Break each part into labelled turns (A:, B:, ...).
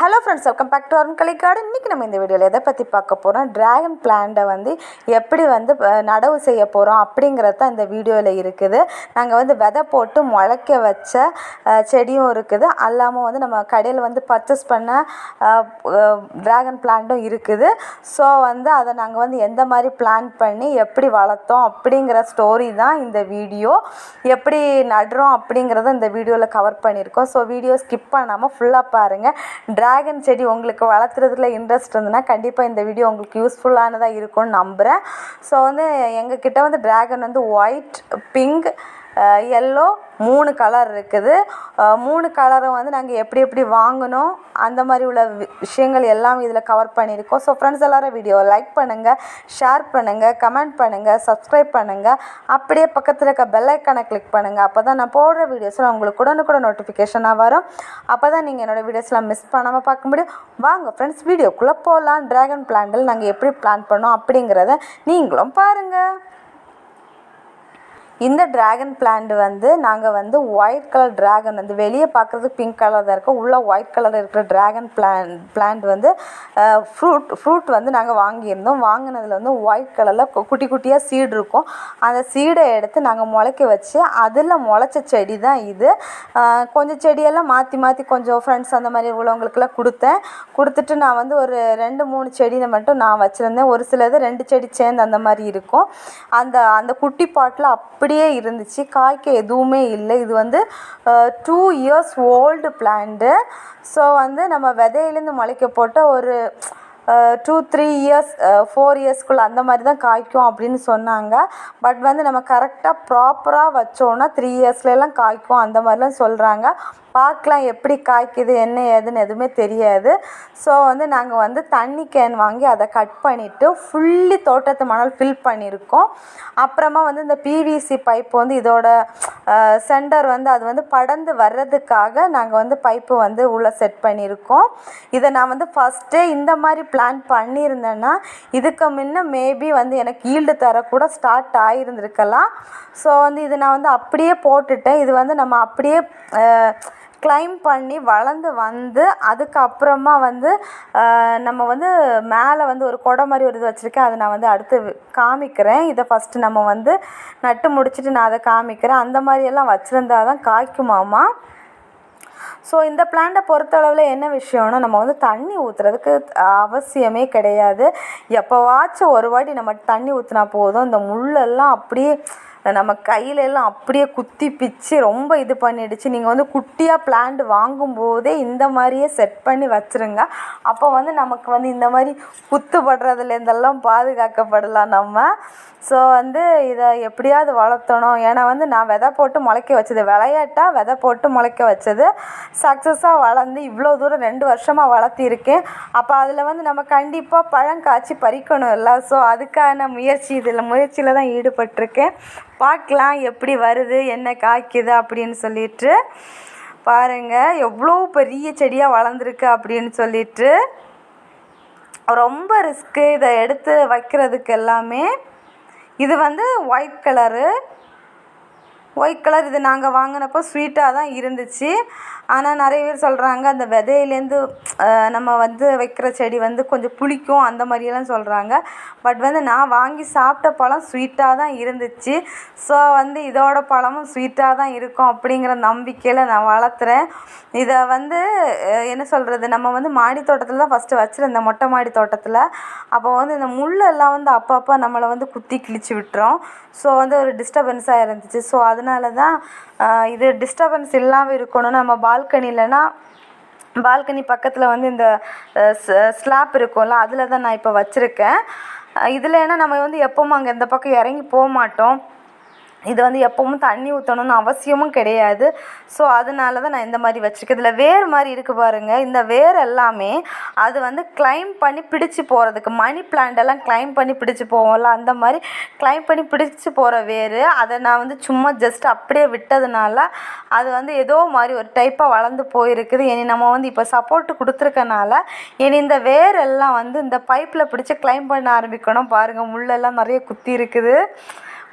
A: Hello friends welcome back to Arun Kalaikkadu இன்றைக்கி நம்ம இந்த வீடியோவில் எதை பற்றி பார்க்க போகிறோம் ட்ராகன் பிளான்ட்டை வந்து எப்படி வந்து நடவு செய்ய போகிறோம் அப்படிங்கிறது தான் இந்த வீடியோவில் இருக்குது. நாங்கள் வந்து விதை போட்டு முளைக்க வச்ச செடியும் இருக்குது. அல்லாமல் வந்து நம்ம கடையில் வந்து பர்ச்சேஸ் பண்ண ட்ராகன் பிளான்ட்டும் இருக்குது. ஸோ வந்து அதை நாங்கள் வந்து எந்த மாதிரி பிளான் பண்ணி எப்படி வளர்த்தோம் அப்படிங்கிற ஸ்டோரி தான் இந்த வீடியோ. எப்படி நடுறோம் அப்படிங்கிறத இந்த வீடியோவில் கவர் பண்ணியிருக்கோம். ஸோ வீடியோ ஸ்கிப் பண்ணாமல் ஃபுல்லாக பாருங்கள் ட்ராகன் செடி உங்களுக்கு வளர்த்துறதுல இன்ட்ரெஸ்ட் இருந்ததுன்னா கண்டிப்பாக இந்த வீடியோ உங்களுக்கு யூஸ்ஃபுல்லானதாக இருக்கும்னு நம்புகிறேன் ஸோ வந்து எங்கள் கிட்டே வந்து ட்ராகன் வந்து ஒயிட் பிங்க் எல்லோ மூணு கலர் இருக்குது. மூணு கலரும் வந்து நாங்கள் எப்படி எப்படி வாங்கினோம் அந்த மாதிரி உள்ள வி- விஷயங்கள் எல்லாம் இதில் கவர் பண்ணியிருக்கோம். ஸோ ஃப்ரெண்ட்ஸ் எல்லோரும் வீடியோவை லைக் பண்ணுங்கள் ஷேர் பண்ணுங்கள் கமெண்ட் பண்ணுங்கள் சப்ஸ்கிரைப் பண்ணுங்கள் அப்படியே பக்கத்தில் இருக்க பெல்லைக்கானை கிளிக் பண்ணுங்கள் அப்போ தான் நான் போடுற வீடியோஸில் உங்களுக்கு உடனுக்குடன் நோட்டிஃபிகேஷனாக வரும். அப்போ தான் நீங்கள் என்னோடய வீடியோஸ்லாம் மிஸ் பண்ணாமல் பார்க்க முடியும். வாங்க ஃப்ரெண்ட்ஸ் வீடியோக்குள்ளே போகலாம் ட்ராகன் பிளான்டில் நாங்கள் எப்படி பிளான் பண்ணோம் அப்படிங்கிறத நீங்களும் பாருங்கள் இந்த ட்ராகன் பிளான்ட் வந்து நாங்கள் வந்து ஒயிட் கலர் ட்ராகன் வந்து வெளியே பார்க்குறதுக்கு பிங்க் கலர் தான் இருக்கும் உள்ளே ஒயிட் கலர் இருக்கிற ட்ராகன் பிளான் பிளான்ட் வந்து ஃப்ரூட் ஃப்ரூட் வந்து நாங்கள் வாங்கியிருந்தோம். வாங்கினதில் வந்து ஒயிட் கலரில் குட்டி குட்டியாக சீடு இருக்கும். அந்த சீடை எடுத்து நாங்கள் முளைக்க வச்சு அதில் முளைச்ச செடி தான் இது. கொஞ்சம் செடியெல்லாம் மாற்றி மாற்றி கொஞ்சம் ஃப்ரெண்ட்ஸ் அந்த மாதிரி உள்ளவங்களுக்கெல்லாம் கொடுத்தேன். கொடுத்துட்டு நான் வந்து ஒரு ரெண்டு மூணு செடியை மட்டும் நான் வச்சுருந்தேன். ஒரு சிலது ரெண்டு செடி சேர்ந்து அந்த மாதிரி இருக்கும். அந்த அந்த குட்டி பாட்டில் அப்படியே இருந்துச்சு. காய்க்க எதுவுமே இல்லை. இது வந்து two years old plant so வந்து நம்ம விதையிலேருந்து முளைக்க போட்ட ஒரு டூ த்ரீ இயர்ஸ் ஃபோர் இயர்ஸ்க்குள்ளே அந்த மாதிரி தான் காய்க்கும் அப்படின்னு சொன்னாங்க. பட் வந்து நம்ம கரெக்டாக ப்ராப்பராக வச்சோன்னா த்ரீ இயர்ஸ்லாம் காய்க்கும் அந்த மாதிரிலாம் சொல்கிறாங்க பார்க்கலாம் எப்படி காய்க்குது என்ன ஏதுன்னு எதுவுமே தெரியாது. ஸோ வந்து நாங்கள் வந்து தண்ணி கேன் வாங்கி அதை கட் பண்ணிவிட்டு ஃபுல்லி தோட்டத்து மணல் ஃபில் பண்ணியிருக்கோம். அப்புறமா வந்து இந்த பிவிசி பைப் வந்து இதோட சென்டர் வந்து அது வந்து படந்து வர்றதுக்காக நாங்கள் வந்து பைப்பு வந்து உள்ளே செட் பண்ணியிருக்கோம். இதை நான் வந்து ஃபஸ்ட்டே இந்த மாதிரி பிளான் பண்ணியிருந்தேன்னா இதுக்கு முன்ன மேபி வந்து எனக்கு ஈல்டு தரக்கூட ஸ்டார்ட் ஆகியிருந்திருக்கலாம் ஸோ வந்து இது நான் வந்து அப்படியே போட்டுட்டேன். இது வந்து நம்ம அப்படியே கிளைம் பண்ணி வளர்ந்து வந்து அதுக்கப்புறமா வந்து நம்ம வந்து மேலே வந்து ஒரு கொடை மாதிரி ஒரு இது வச்சுருக்கேன். அதை நான் வந்து அடுத்து காமிக்கிறேன். இதை ஃபஸ்ட்டு நம்ம வந்து நட்டு முடிச்சுட்டு நான் அதை காமிக்கிறேன். அந்த மாதிரியெல்லாம் வச்சுருந்தா தான் காய்க்குமாமா ஸோ இந்த பிளான்ட்டை பொறுத்தளவில் என்ன விஷயம்னா நம்ம வந்து தண்ணி ஊற்றுறதுக்கு அவசியமே கிடையாது. எப்போவாச்சும் ஒரு வாட்டி நம்ம தண்ணி ஊற்றினா போதும். இந்த முள்ளெல்லாம் அப்படியே நம்ம கையில எல்லாம் அப்படியே குத்தி பிச்சு ரொம்ப இது பண்ணிடுச்சு. நீங்கள் வந்து குட்டியாக பிளான்ட் வாங்கும்போதே இந்த மாதிரியே செட் பண்ணி வச்சுருங்க. அப்போ வந்து நமக்கு வந்து இந்த மாதிரி குத்துப்படுறதுலேருந்தெல்லாம் பாதுகாக்கப்படலாம் நம்ம. ஸோ வந்து இதை எப்படியாவது வளர்த்தணும். ஏன்னா வந்து நான் விதை போட்டு முளைக்க வச்சது விளையாட்டாக விதை போட்டு முளைக்க வச்சது. சக்ஸஸாக வளர்ந்து இவ்வளோ தூரம் ரெண்டு வருஷமாக வளர்த்திருக்கேன். அப்போ அதில் வந்து நம்ம கண்டிப்பாக பழம் காய்ச்சி பறிக்கணும் இல்லை. ஸோ அதுக்கான முயற்சி இதில் முயற்சியில் தான் ஈடுபட்டிருக்கேன். பார்க்கலாம் எப்படி வருது என்ன காய்க்குது அப்படின்னு சொல்லிட்டு பாருங்கள் எவ்வளோ பெரிய செடியாக வளர்ந்துருக்கு அப்படின்னு சொல்லிட்டு ரொம்ப ரிஸ்க்கு இதை எடுத்து வைக்கிறதுக்கு எல்லாமே இது வந்து ஒயிட் கலரு ஒயிட் கலர் இது நாங்கள் வாங்கினப்போ ஸ்வீட்டாக தான் இருந்துச்சு. ஆனால் நிறைய பேர் சொல்கிறாங்க அந்த விதையிலேருந்து நம்ம வந்து வைக்கிற செடி வந்து கொஞ்சம் புளிக்கும் அந்த மாதிரியெல்லாம் சொல்கிறாங்க பட் வந்து நான் வாங்கி சாப்பிட்ட பழம் ஸ்வீட்டாக தான் இருந்துச்சு. ஸோ வந்து இதோட பழமும் ஸ்வீட்டாக தான் இருக்கும் அப்படிங்கிற நம்பிக்கையில் நான் வளர்த்துறேன். இதை வந்து என்ன சொல்கிறது நம்ம வந்து மாடி தோட்டத்தில் தான் ஃபஸ்ட்டு வச்சுருந்தேன் மொட்டை மாடி தோட்டத்தில். அப்போ வந்து இந்த முள்ளெல்லாம் வந்து அப்பப்போ நம்மளை வந்து குத்தி கிழிச்சு விட்டுரும். ஸோ வந்து ஒரு டிஸ்டர்பன்ஸாக இருந்துச்சு. ஸோ அதனால் அதனால தான் இது டிஸ்டர்பன்ஸ் இல்லாமல் இருக்கணும் நம்ம பால்கனிலனா பால்கனி பக்கத்தில் வந்து இந்த ஸ்லாப் இருக்கும்ல அதில் தான் நான் இப்போ வச்சுருக்கேன். இதில் ஏன்னா நம்ம வந்து எப்பவும் அங்கே இந்த பக்கம் இறங்கி போக மாட்டோம். இது வந்து எப்பவும் தண்ணி ஊற்றணும்னு அவசியமும் கிடையாது. ஸோ அதனால தான் நான் இந்த மாதிரி வச்சுருக்கேன். இதில் வேர் மாதிரி இருக்குது பாருங்கள் இந்த வேர் எல்லாமே அது வந்து கிளைம் பண்ணி பிடிச்சு போகிறதுக்கு மணி பிளான்ட் எல்லாம் கிளைம் பண்ணி பிடிச்சு போவோம்ல அந்த மாதிரி கிளைம் பண்ணி பிடிச்சு போகிற வேர் அதை நான் வந்து சும்மா ஜஸ்ட் அப்படியே விட்டதுனால அது வந்து ஏதோ மாதிரி ஒரு டைப்பாக வளர்ந்து போயிருக்குது. இனி நம்ம வந்து இப்போ சப்போர்ட் கொடுத்துருக்கனால இனி இந்த வேர் எல்லாம் வந்து இந்த பைப்பில் பிடிச்சி கிளைம் பண்ண ஆரம்பிக்கணும். பாருங்கள் முள்ளெல்லாம் நிறைய குத்தி இருக்குது.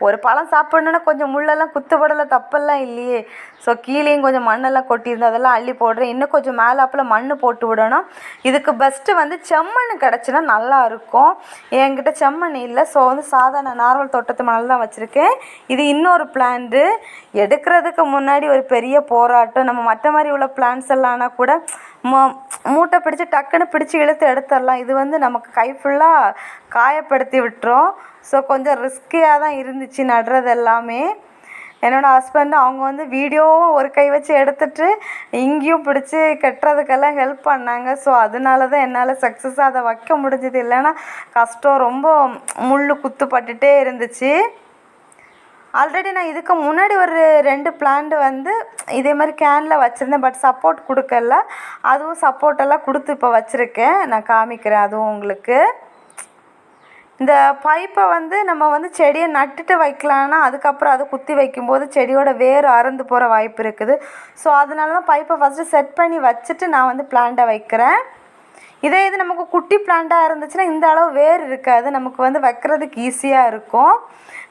A: ஒரு பழம் சாப்பிட்ணுன்னா கொஞ்சம் முள்ளெல்லாம் குத்துப்படலை தப்பெல்லாம் இல்லையே. ஸோ கீழேயும் கொஞ்சம் மண்ணெல்லாம் கொட்டியிருந்து அதெல்லாம் அள்ளி போடுறேன். இன்னும் கொஞ்சம் மேலாப்பில் மண் போட்டு விடணும். இதுக்கு பெஸ்ட்டு வந்து செம்மண் கிடச்சின்னா நல்லா இருக்கும். என்கிட்ட செம்மண் இல்லை. ஸோ வந்து சாதாரண நார்மல் தோட்டத்து மணல் தான் வச்சுருக்கேன். இது இன்னொரு பிளான்ட்டு எடுக்கிறதுக்கு முன்னாடி ஒரு பெரிய போராட்டம். நம்ம மற்ற மாதிரி உள்ள பிளான்ஸ் ஆனால் கூட மூட்டை பிடிச்சி டக்குன்னு பிடிச்சி இழுத்து எடுத்துடலாம். இது வந்து நமக்கு கை ஃபுல்லாக காயப்படுத்தி விட்டுரும். ஸோ கொஞ்சம் ரிஸ்கியாக தான் இருந்துச்சு நடுறது எல்லாமே. என்னோடய ஹஸ்பண்ட் அவங்க வந்து வீடியோவும் ஒரு கை வச்சு எடுத்துட்டு இங்கேயும் பிடிச்சி கட்டுறதுக்கெல்லாம் ஹெல்ப் பண்ணாங்க. ஸோ அதனால தான் என்னால் சக்ஸஸாக அதை வைக்க முடிஞ்சது. இல்லைன்னா கஷ்டம் ரொம்ப முள் குத்துப்பட்டுட்டே இருந்துச்சு. ஆல்ரெடி நான் இதுக்கு முன்னாடி ஒரு ரெண்டு பிளான்ட் வந்து இதே மாதிரி கேனில் வச்சுருந்தேன். பட் சப்போர்ட் கொடுக்கல. அதுவும் சப்போர்ட்டெல்லாம் கொடுத்து இப்போ வச்சுருக்கேன். நான் காமிக்கிறேன். அதுவும் உங்களுக்கு. இந்த பைப்பை வந்து நம்ம வந்து செடியை நட்டுட்டு வைக்கலான்னா அதுக்கப்புறம் அதை குத்தி வைக்கும்போது செடியோட வேர் அறுந்து போகிற வாய்ப்பு இருக்குது. ஸோ அதனால தான் பைப்பை ஃபஸ்ட்டு செட் பண்ணி வச்சுட்டு நான் வந்து பிளான்ட்டை வைக்கிறேன். இதே இது நமக்கு குட்டி பிளான்ட்டாக இருந்துச்சுன்னா இந்த அளவு வேர் இருக்காது. நமக்கு வந்து வைக்கிறதுக்கு ஈஸியாக இருக்கும்.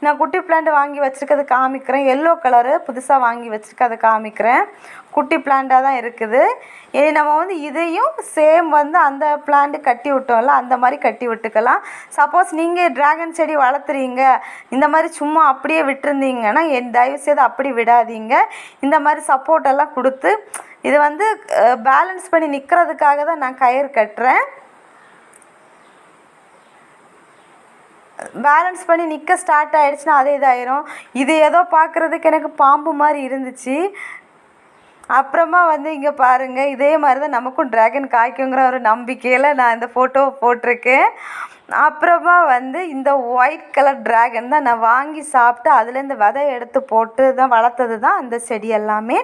A: நான் குட்டி பிளான்ட் வாங்கி வச்சுருக்கிறது காமிக்கிறேன். எல்லோ கலரு புதுசாக வாங்கி வச்சுருக்கேன் அதை காமிக்கிறேன். குட்டி பிளான்ட்டாக தான் இருக்குது. ஏ நம்ம வந்து இதையும் சேம் வந்து அந்த பிளான்ட் கட்டி விட்டோம்ல அந்த மாதிரி கட்டி விட்டுக்கலாம். சப்போஸ் நீங்கள் ட்ராகன் செடி வளர்த்துறீங்க. இந்த மாதிரி சும்மா அப்படியே விட்டுருந்தீங்கன்னா என் தயவுசெய்து அப்படி விடாதீங்க. இந்த மாதிரி சப்போர்ட் எல்லாம் கொடுத்து இது வந்து பேலன்ஸ் பண்ணி நிற்கிறதுக்காக தான் நான் கயிறு கட்டுறேன். பேலன்ஸ் பண்ணி நிற்க ஸ்டார்ட் ஆகிடுச்சுன்னா அதே இதாயிரும். இது ஏதோ பார்க்குறதுக்கு எனக்கு பாம்பு மாதிரி இருந்துச்சு. அப்புறமா வந்து இங்கே பாருங்கள் இதே மாதிரி தான் நமக்கும் ட்ராகன் காய்க்குங்கிற ஒரு நம்பிக்கையில் நான் இந்த ஃபோட்டோவை போட்டிருக்கேன். அப்புறமா வந்து இந்த ஒயிட் கலர் ட்ராகன் தான் நான் வாங்கி சாப்பிட்டு அதுலேருந்து விதை எடுத்து போட்டு தான் வளர்த்தது தான் அந்த செடி எல்லாமே.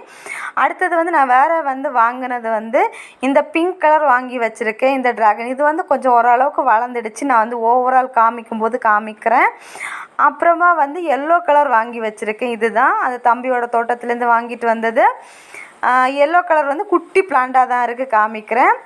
A: அடுத்தது வந்து நான் வேறு வந்து வாங்கினது வந்து இந்த பிங்க் கலர் வாங்கி வச்சுருக்கேன் இந்த ட்ராகன் இது வந்து கொஞ்சம் ஓரளவுக்கு வளர்ந்துடுச்சு. நான் வந்து ஓவரால் காமிக்கும் போது காமிக்கிறேன். அப்புறமா வந்து எல்லோ கலர் வாங்கி வச்சுருக்கேன். இதுதான். அது தம்பியோட தோட்டத்துலேருந்து வாங்கிட்டு வந்தது. எல்லோ கலர் வந்து குட்டி பிளான்ட்டாக தான் இருக்குது காமிக்கிறேன்.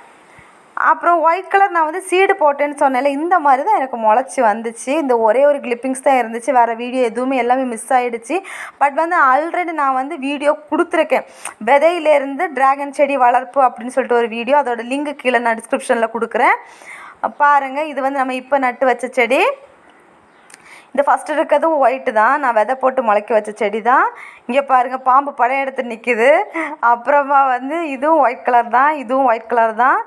A: அப்புறம் ஒயிட் கலர் நான் வந்து சீடு போட்டேன்னு சொன்னேன்ல இந்த மாதிரி தான் எனக்கு முளைச்சி வந்துச்சு. இந்த ஒரே ஒரு கிளிப்பிங்ஸ் தான் இருந்துச்சு. வேறு வீடியோ எதுவுமே எல்லாமே மிஸ் ஆகிடுச்சு பட் வந்து ஆல்ரெடி நான் வந்து வீடியோ கொடுத்துருக்கேன். விதையிலேருந்து ட்ராகன் செடி வளர்ப்பு அப்படின்னு சொல்லிட்டு ஒரு வீடியோ அதோட லிங்க் கீழே நான் டிஸ்கிரிப்ஷனில் கொடுக்குறேன். பாருங்கள் இது வந்து நம்ம இப்போ நட்டு வச்ச செடி. இந்த ஃபஸ்ட்டு இருக்கிறதும் ஒயிட்டு தான். நான் விதை போட்டு முளைக்க வச்ச செடி தான் இங்கே பாருங்கள் பாம்பு படம் எடுத்து நிற்கிது அப்புறமா வந்து இதுவும் ஒயிட் கலர் தான். இதுவும் ஒயிட் கலர் தான்.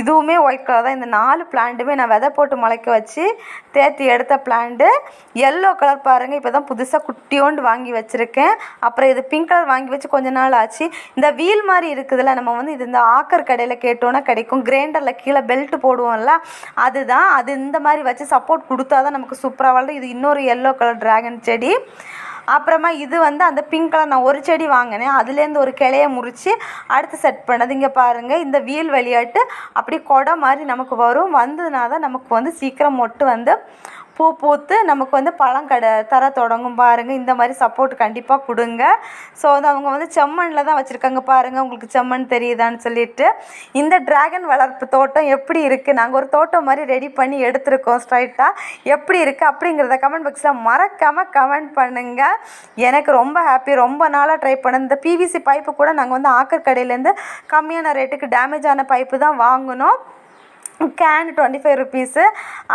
A: இதுவுமே ஒயிட் கலர் தான். இந்த நாலு பிளான்ட்டுமே நான் விதை போட்டு முளைக்க வச்சு தேர்த்தி எடுத்த பிளான்ட்டு எல்லோ கலர் பாருங்கள் இப்போ தான் புதுசாக குட்டியோண்டு வாங்கி வச்சுருக்கேன். அப்புறம் இது பிங்க் கலர் வாங்கி வச்சு கொஞ்ச நாள் ஆச்சு. இந்த வீல் மாதிரி இருக்குதுல்ல நம்ம வந்து இது இந்த ஆக்கர் கடையில் கேட்டோன்னா கிடைக்கும். கிரைண்டரில் கீழே பெல்ட் போடுவோம்ல அதுதான். அது இந்த மாதிரி வச்சு சப்போர்ட் கொடுத்தா தான் நமக்கு சூப்பராக வளரும். இது இன்னொரு எல்லோ கலர் ட்ராகன் செடி. அப்புறமா இது வந்து அந்த பிங்க் கலர் நான் ஒரு செடி வாங்கினேன். அதுலேருந்து ஒரு கிளைய முறித்து அடுத்து செட் பண்ணது. இங்கே பாருங்கள் இந்த வீல் விளையாட்டு அப்படி கொடை மாதிரி நமக்கு வரும். வந்ததுனா தான் நமக்கு வந்து சீக்கிரம் மொட்டு வந்து பூ பூத்து நமக்கு வந்து பழம் கடை தர தொடங்கும் பாருங்கள் இந்த மாதிரி சப்போர்ட் கண்டிப்பாக கொடுங்க. ஸோ வந்து அவங்க வந்து செம்மண்ணில் தான் வச்சுருக்காங்க பாருங்கள் உங்களுக்கு செம்மண் தெரியுதான்னு சொல்லிட்டு. இந்த ட்ராகன் வளர்ப்பு தோட்டம் எப்படி இருக்குது நாங்கள் ஒரு தோட்டம் மாதிரி ரெடி பண்ணி எடுத்திருக்கோம் ஸ்ட்ரைட்டாக எப்படி இருக்குது அப்படிங்கிறத கமெண்ட் பாக்ஸில் மறக்காமல் கமெண்ட் பண்ணுங்கள் எனக்கு ரொம்ப ஹாப்பி ரொம்ப நாளாக ட்ரை பண்ண இந்த பிவிசி பைப்பு கூட நாங்கள் வந்து ஆக்கர் கடையிலேருந்து கம்மியான ரேட்டுக்கு டேமேஜ் ஆன பைப்பு தான் வாங்கினோம். கேன் டுவெண்ட்டி ஃபைவ் ருபீஸு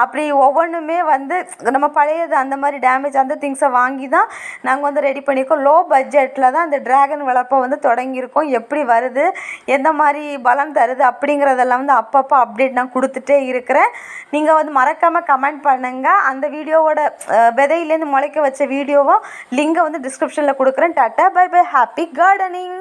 A: அப்படி ஒவ்வொன்றுமே வந்து நம்ம பழையது அந்த மாதிரி டேமேஜ் அந்த திங்ஸை வாங்கி தான் நாங்கள் வந்து ரெடி பண்ணியிருக்கோம். லோ பட்ஜெட்டில் தான் இந்த ட்ராகன் வளர்ப்பை வந்து தொடங்கியிருக்கோம். எப்படி வருது எந்த மாதிரி பலம் தருது அப்படிங்கிறதெல்லாம் வந்து அப்பப்போ அப்டேட் நான் கொடுத்துட்டே இருக்கிறேன். நீங்கள் வந்து மறக்காமல் கமெண்ட் பண்ணுங்கள் அந்த வீடியோவோட விதையிலேருந்து முளைக்க வச்ச வீடியோவும் லிங்கை வந்து டிஸ்கிரிப்ஷனில் கொடுக்குறேன். Tata bye bye happy gardening